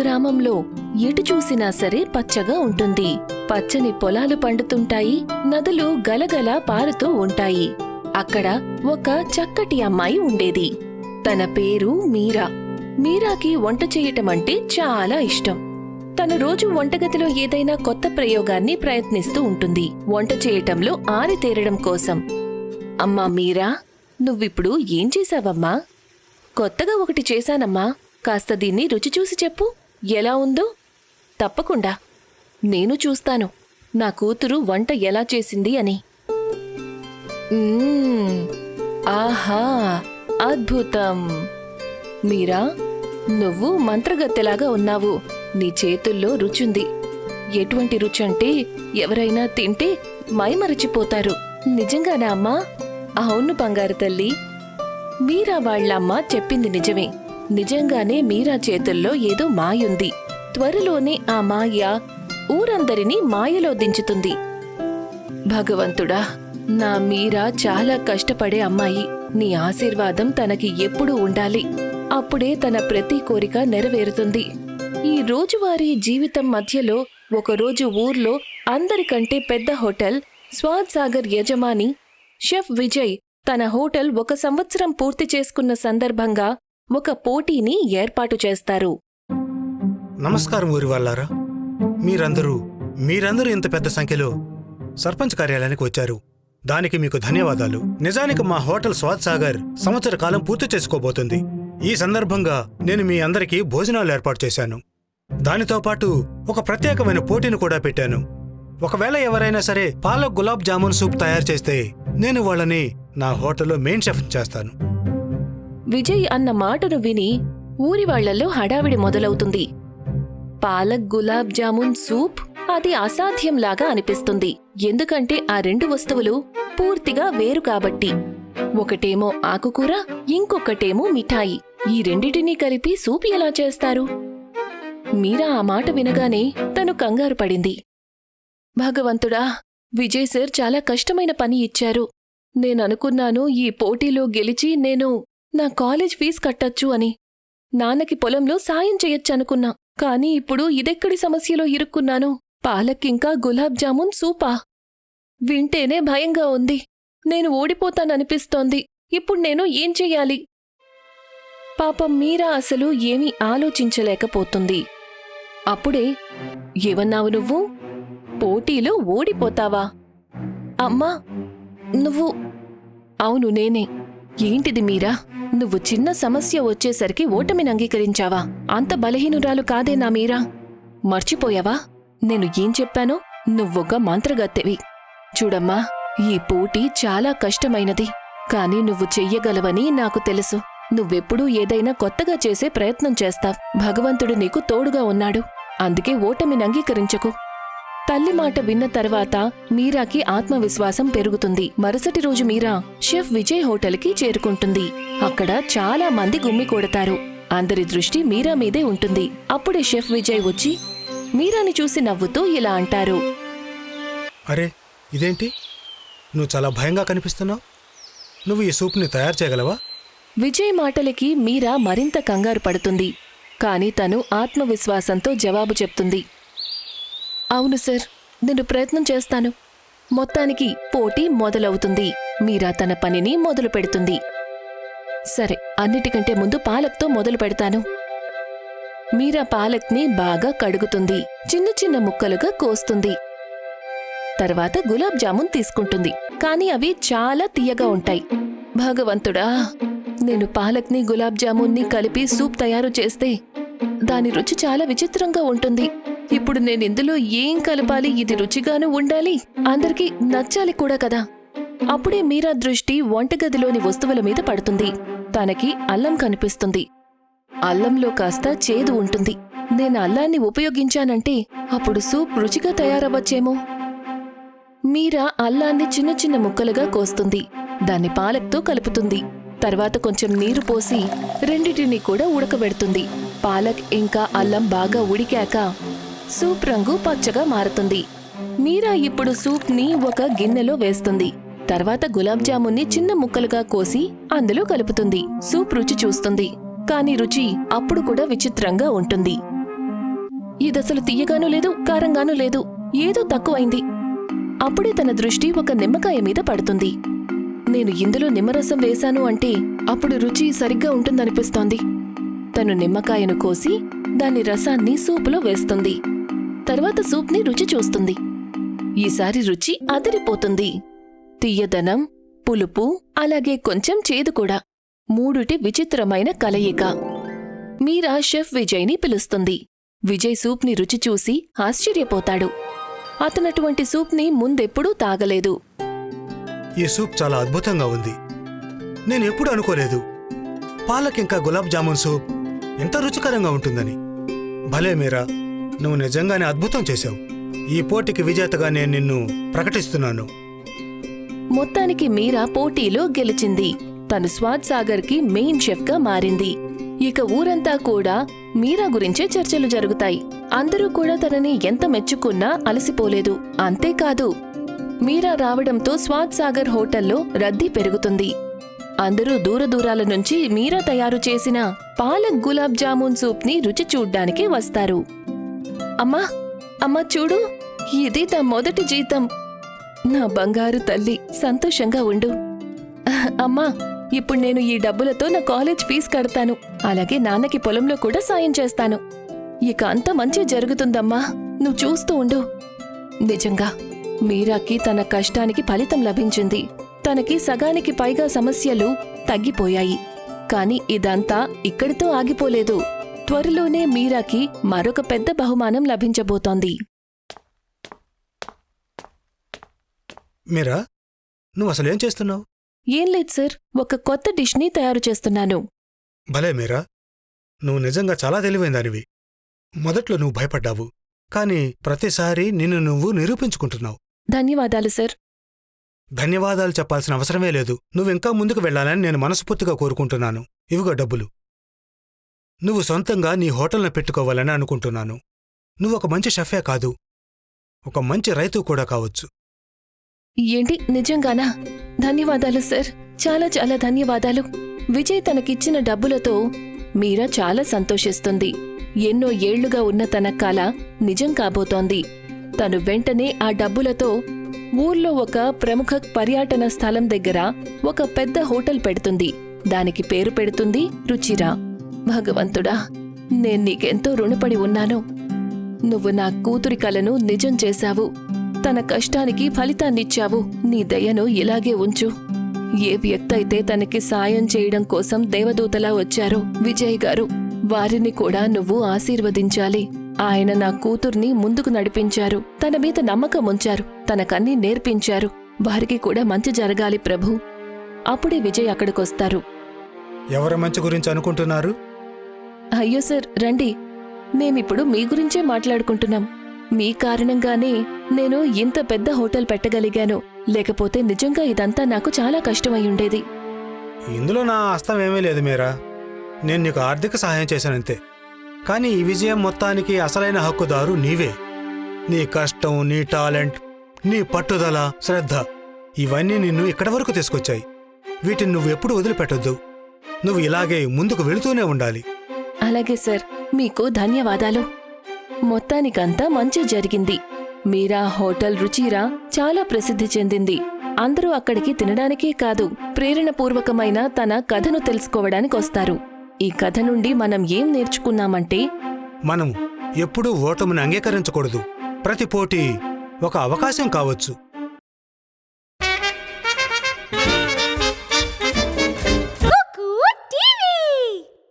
గ్రామంలో ఎటు చూసినా సరే పచ్చగా ఉంటుంది. పచ్చని పొలాలు పండుతుంటాయి నదులు గలగల పారుతూ ఉంటాయి. అక్కడ ఒక చక్కటి అమ్మాయి ఉండేది. తన పేరు మీరా. మీరాకి వంట చేయటమంటే చాలా ఇష్టం. తను రోజు వంటగదిలో ఏదైనా కొత్త ప్రయోగాన్ని ప్రయత్నిస్తూ ఉంటుంది. వంట చేయటంలో ఆరితేరడం కోసం. అమ్మా మీరా నువ్విప్పుడు ఏం చేశావమ్మా? కొత్తగా ఒకటి చేశానమ్మా. కాస్త దీన్ని రుచి చూసి చెప్పు. ఎలా ఉందో తప్పకుండా. నేను చూస్తాను. నా కూతురు వంట ఎలా చేసింది అని. ఆహా అద్భుతం. మీరా నువ్వు మంత్రగత్తెలాగా ఉన్నావు. నీ చేతుల్లో రుచుంది. ఎటువంటి రుచి అంటే ఎవరైనా తింటే మైమరచిపోతారు. నిజంగానా అమ్మా? అవును బంగారు తల్లి. మీరా వాళ్ళమ్మ చెప్పింది నిజమే. నిజంగానే మీరా చేతుల్లో ఏదో మాయుంది. త్వరలోనే ఆ మాయ ఊరందరినీ మాయలో దించుతుంది. భగవంతుడా నా మీరా చాలా కష్టపడే అమ్మాయి. నీ ఆశీర్వాదం తనకి ఎప్పుడూ ఉండాలి. అప్పుడే తన ప్రతి కోరిక నెరవేరుతుంది. ఈ రోజువారీ జీవితం మధ్యలో ఒకరోజు ఊర్లో అందరికంటే పెద్ద హోటల్ స్వాద్ సాగర్ యజమాని షెఫ్ విజయ్ తన హోటల్ ఒక సంవత్సరం పూర్తి చేసుకున్న సందర్భంగా ఒక పోటీని ఏర్పాటు చేస్తారు. నమస్కారం ఊరి వాళ్ళారా మీరందరూ మీరందరూ ఇంత పెద్ద సంఖ్యలో సర్పంచ్ కార్యాలయానికి వచ్చారు. దానికి మీకు ధన్యవాదాలు. నిజానికి మా హోటల్ స్వాద్ సాగర్ సంవత్సర కాలం పూర్తి చేసుకోబోతుంది. ఈ సందర్భంగా నేను మీ అందరికీ భోజనాలు ఏర్పాటు చేశాను. దానితో పాటు ఒక ప్రత్యేకమైన పోటీని కూడా పెట్టాను. ఒకవేళ ఎవరైనా సరే పాలక్ గులాబ్ జామున్ సూప్ తయారు చేస్తే నేను వాళ్ళని నా హోటల్లో మెయిన్ షెఫ్ చేస్తాను. విజయ్ అన్న మాటను విని ఊరి వాళ్ళలో హడావిడి మొదలవుతుంది. పాలక్ గులాబ్ జామున్ సూప్ అది అసాధ్యంలాగా అనిపిస్తుంది. ఎందుకంటే ఆ రెండు వస్తువులు పూర్తిగా వేరు కాబట్టి. ఒకటేమో ఆకుకూర ఇంకొకటేమో మిఠాయి. ఈ రెండిటినీ కలిపి సూప్ ఎలా చేస్తారు? మీరా ఆ మాట వినగానే తను కంగారు పడింది. భగవంతుడా విజయ్ సార్ చాలా కష్టమైన పని ఇచ్చారు. నేననుకున్నాను ఈ పోటీలో గెలిచి నేను నా కాలేజ్ ఫీజు కట్టొచ్చు అని. నాన్నకి పొలంలో సాయం చెయ్యొచ్చనుకున్నా కానీ ఇప్పుడు ఇదెక్కడి సమస్యలో ఇరుక్కున్నాను? పాలకింకా గులాబ్ జామున్ సూపా. వింటేనే భయంగా ఉంది. నేను ఓడిపోతాననిపిస్తోంది. ఇప్పుడు నేను ఏం చెయ్యాలి? పాపం మీరా అసలు ఏమీ ఆలోచించలేకపోతుంది. అప్పుడే ఏవన్నావు నువ్వు? పోటీలో ఓడిపోతావా? అమ్మా నువ్వు అవును నేనే. ఏంటిది మీరా? నువ్వు చిన్న సమస్య వచ్చేసరికి ఓటమిని అంగీకరించావా? అంత బలహీనురాలు కాదే నా మీరా? మర్చిపోయావా? నేను ఏం చెప్పానో నువ్వొక మంత్రగత్తెవి. చూడమ్మా ఈ పోటీ చాలా కష్టమైనది. కాని నువ్వు చెయ్యగలవని నాకు తెలుసు. నువ్వెప్పుడూ ఏదైనా కొత్తగా చేసే ప్రయత్నం చేస్తావ్. భగవంతుడు నీకు తోడుగా ఉన్నాడు. అందుకే ఓటమిని అంగీకరించకు. తల్లి మాట విన్న తర్వాత మీరాకి ఆత్మవిశ్వాసం పెరుగుతుంది. మరుసటి రోజు మీరా షెఫ్ విజయ్ హోటల్కి చేరుకుంటుంది. అక్కడ చాలా మంది గుమ్మి కొడతారు. అందరి దృష్టి మీరా మీదే ఉంటుంది. అప్పుడే షెఫ్ విజయ్ వచ్చి మీరాని చూసి నవ్వుతూ ఇలా అంటారు. అరే ఇదేంటి? నువ్వు చాలా భయంగా కనిపిస్తున్నావు. నువ్వు ఈ సూప్ని తయారు చేయగలవా? విజయ్ మాటలకి మీరా మరింత కంగారు పడుతుంది. కాని తను ఆత్మవిశ్వాసంతో జవాబు చెప్తుంది. అవును సార్ నేను ప్రయత్నం చేస్తాను. మొత్తానికి పోటీ మొదలవుతుంది. మీరా తన పనిని మొదలు పెడుతుంది. సరే అన్నిటికంటే ముందు పాలక్తో మొదలు పెడతాను. మీరా పాలక్ని బాగా కడుగుతుంది. చిన్న చిన్న ముక్కలుగా కోస్తుంది. తర్వాత గులాబ్ జామున్ తీసుకుంటుంది. కానీ అవి చాలా తీయగా ఉంటాయి. భగవంతుడా నేను పాలక్ని గులాబ్ జామున్ని కలిపి సూప్ తయారు చేస్తే దాని రుచి చాలా విచిత్రంగా ఉంటుంది. ఇప్పుడు నేను ఇందులో ఏం కలపాలి? ఇది రుచిగాను ఉండాలి? అందరికీ నచ్చాలి కూడా కదా. అప్పుడే మీరా దృష్టి వంటగదిలోని వస్తువుల మీద పడుతుంది. తనకి అల్లం కనిపిస్తుంది. అల్లంలో కాస్త చేదు ఉంటుంది. నేను అల్లాన్ని ఉపయోగించానంటే అప్పుడు సూప్ రుచిగా తయారవ్వచ్చేమో? మీరా అల్లాన్ని చిన్న చిన్న ముక్కలుగా కోస్తుంది. దాన్ని పాలక్తో కలుపుతుంది. తర్వాత కొంచెం నీరు పోసి రెండిటిని కూడా ఉడకబెడుతుంది. పాలక్ ఇంకా అల్లం బాగా ఉడికాక సూప్ రంగు పచ్చగా మారుతుంది. మీరా ఇప్పుడు సూప్ని ఒక గిన్నెలో వేస్తుంది. తర్వాత గులాబ్ జామున్ని చిన్న ముక్కలుగా కోసి అందులో కలుపుతుంది. సూప్ రుచి చూస్తుంది. కాని రుచి అప్పుడు కూడా విచిత్రంగా ఉంటుంది. ఇదసలు తీయగానూ లేదు కారంగానూ లేదు ఏదో తక్కువైంది. అప్పుడే తన దృష్టి ఒక నిమ్మకాయ మీద పడుతుంది. నేను ఇందులో నిమ్మరసం వేశాను అంటే అప్పుడు రుచి సరిగ్గా ఉంటుందనిపిస్తోంది. తను నిమ్మకాయను కోసి దాని రసాన్ని సూపులో వేస్తుంది. తర్వాత సూప్ని రుచి చూస్తుంది. ఈసారి రుచి అదిరిపోతుంది. తీయదనం పులుపు అలాగే కొంచెం చేదు కూడా. మూడుటి విచిత్రమైన కలయిక. మీరా షెఫ్ విజయ్ని పిలుస్తుంది. విజయ్ సూప్ని రుచి చూసి ఆశ్చర్యపోతాడు. అతనటువంటి సూప్ని ముందెప్పుడూ తాగలేదు. ఈ సూప్ చాలా అద్భుతంగా ఉంది. నేను ఎప్పుడు అనుకోలేదు. పాలకింకా గులాబ్ జామున్ సూప్ ఎంత రుచికరంగా ఉంటుందని. భలే మీరా. నువ్వు నిజంగానే అద్భుతం చేశావు. ఈ పోటీకి విజేతగా నేను నిన్ను ప్రకటిస్తున్నాను. మొత్తానికి మీరా పోటీలో గెలిచింది. తను స్వాద్ సాగర్కి మెయిన్ షెఫ్గా మారింది. ఇక ఊరంతా కూడా మీరా గురించే చర్చలు జరుగుతాయి. అందరూ కూడా తనని ఎంత మెచ్చుకున్నా అలసిపోలేదు. అంతేకాదు మీరా రావడంతో స్వాద్ సాగర్ హోటల్లో రద్దీ పెరుగుతుంది. అందరూ దూరదూరాల నుంచి మీరా తయారు చేసిన పాలక్ గులాబ్ జామున్ సూప్ని రుచి చూడ్డానికి వస్తారు. అమ్మా అమ్మా చూడు ఇది నా మొదటి జీతం. నా బంగారు తల్లి సంతోషంగా ఉండు. అమ్మా ఇప్పుడు నేను ఈ డబ్బులతో నా కాలేజ్ ఫీజు కడతాను. అలాగే నాన్నకి పొలంలో కూడా సాయం చేస్తాను. ఇక అంత మంచి జరుగుతుందమ్మా. నువ్వు చూస్తూ ఉండు. నిజంగా మీరాకి తన కష్టానికి ఫలితం లభించింది. తనకి సగానికి పైగా సమస్యలు తగ్గిపోయాయి. కాని ఇదంతా ఇక్కడితో ఆగిపోలేదు. త్వరలోనే మీరాకి మరొక పెద్ద బహుమానం లభించబోతోంది. మీరా? నువ్వు అసలేం చేస్తున్నావు? ఏం లేదు సార్ ఒక కొత్త డిష్ని తయారు చేస్తున్నాను. భలే మీరా. నువ్వు నిజంగా చాలా తెలివైందానివి మొదట్లో నువ్వు భయపడ్డావు కానీ ప్రతిసారి నిన్ను నువ్వు నిరూపించుకుంటున్నావు. ధన్యవాదాలు సార్. ధన్యవాదాలు చెప్పాల్సిన అవసరమే లేదు. నువ్వింకా ముందుకు వెళ్ళాలని నేను మనస్ఫూర్తిగా కోరుకుంటున్నాను. ఇవిగో డబ్బులు. నువ్వు సొంతంగా నీ హోటల్ను పెట్టుకోవాలని అనుకుంటున్నాను. నువ్వు ఒక మంచి షెఫే కాదు. ఒక మంచి రైతు కూడా కావచ్చు. ఏంటి? నిజంగానా? ధన్యవాదాలు సార్. చాలా చాలా ధన్యవాదాలు. విజయ్ తనకిచ్చిన డబ్బులతో మీరా చాలా సంతోషిస్తుంది. ఎన్నో ఏళ్ళుగా ఉన్న తన కళ నిజం కాబోతోంది. తను వెంటనే ఆ డబ్బులతో ఊర్లో ఒక ప్రముఖ పర్యాటన స్థలం దగ్గర ఒక పెద్ద హోటల్ పెడుతుంది. దానికి పేరు పెడుతుంది రుచిరా. భగవంతుడా నేను నీకెంతో రుణపడి ఉన్నాను. నువ్వు నా కూతురి కలను నిజం చేశావు. తన కష్టానికి ఫలితాన్నిచ్చావు. నీ దయను ఇలాగే ఉంచు. ఏ వ్యక్తి అయితే తనకి సాయం చేయడం కోసం దేవదూతలా వచ్చారో విజయ్ గారు వారిని కూడా నువ్వు ఆశీర్వదించాలి. ఆయన నా కూతుర్ని ముందుకు నడిపించారు. తన మీద నమ్మకం ఉంచారు. తనకన్నీ నేర్పించారు. వారికి కూడా మంచి జరగాలి ప్రభు. అప్పుడే విజయ్ అక్కడికొస్తారు. ఎవరి మంచి గురించి అనుకుంటున్నారు? అయ్యో సార్ రండి. మేమిప్పుడు మీ గురించే మాట్లాడుకుంటున్నాం. మీ కారణంగానే నేను ఇంత పెద్ద హోటల్ పెట్టగలిగాను. లేకపోతే నిజంగా ఇదంతా నాకు చాలా కష్టమయ్యుండేది ఇందులో నా హస్తం ఏమీ లేదు మీరా. నేను నీకు ఆర్థిక సహాయం చేశానంతే కానీ ఈ విజయం మొత్తానికి అసలైన హక్కుదారు నీవే. నీ కష్టం నీ టాలెంట్ నీ పట్టుదల శ్రద్ధ ఇవన్నీ నిన్ను ఇక్కడి వరకు తీసుకొచ్చాయి. వీటిని నువ్వు ఎప్పుడు వదిలిపెట్టొద్దు. నువ్వు ఇలాగే ముందుకు వెళుతూనే ఉండాలి. అలాగే సార్ మీకు ధన్యవాదాలు. మొత్తానికంతా మంచి జరిగింది. మీరా హోటల్ రుచిరా చాలా ప్రసిద్ధి చెందింది. అందరూ అక్కడికి తినడానికే కాదు ప్రేరణపూర్వకమైన తన కథను తెలుసుకోవడానికి వస్తారు. ఈ కథ నుండి మనం ఏం నేర్చుకున్నామంటే మనం ఎప్పుడూ ఓటమును అంగీకరించకూడదు. ప్రతి పోటీ ఒక అవకాశం కావచ్చు.